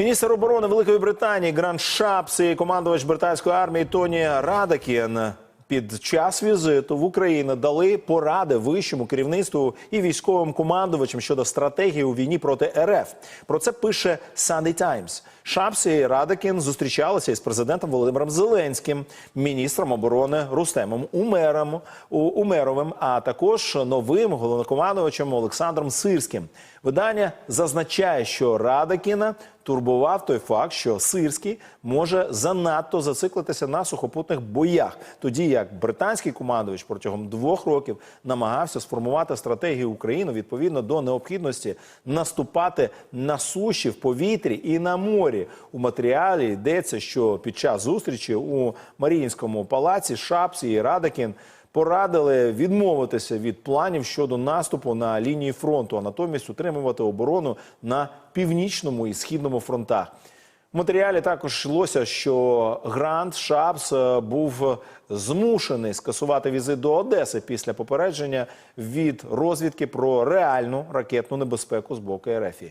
Міністр оборони Великої Британії Грант Шапс і командувач британської армії Тоні Радакін під час візиту в Україну дали поради вищому керівництву і військовим командувачам щодо стратегії у війні проти РФ. Про це пише Sunday Times. Шапс і Радакін зустрічалися із президентом Володимиром Зеленським, міністром оборони Рустемом Умером, Умеровим, а також новим головнокомандувачем Олександром Сирським. Видання зазначає, що Радакіна турбував той факт, що Сирський може занадто зациклитися на сухопутних боях, тоді як британський командувач протягом двох років намагався сформувати стратегію України відповідно до необхідності наступати на суші, в повітрі і на морі. У матеріалі йдеться, що під час зустрічі у Маріїнському палаці Шапсі і Радакін порадили відмовитися від планів щодо наступу на лінії фронту, а натомість утримувати оборону на північному і східному фронтах. В матеріалі також йшлося, що Грант Шапс е, був змушений скасувати візит до Одеси після попередження від розвідки про реальну ракетну небезпеку з боку РФ.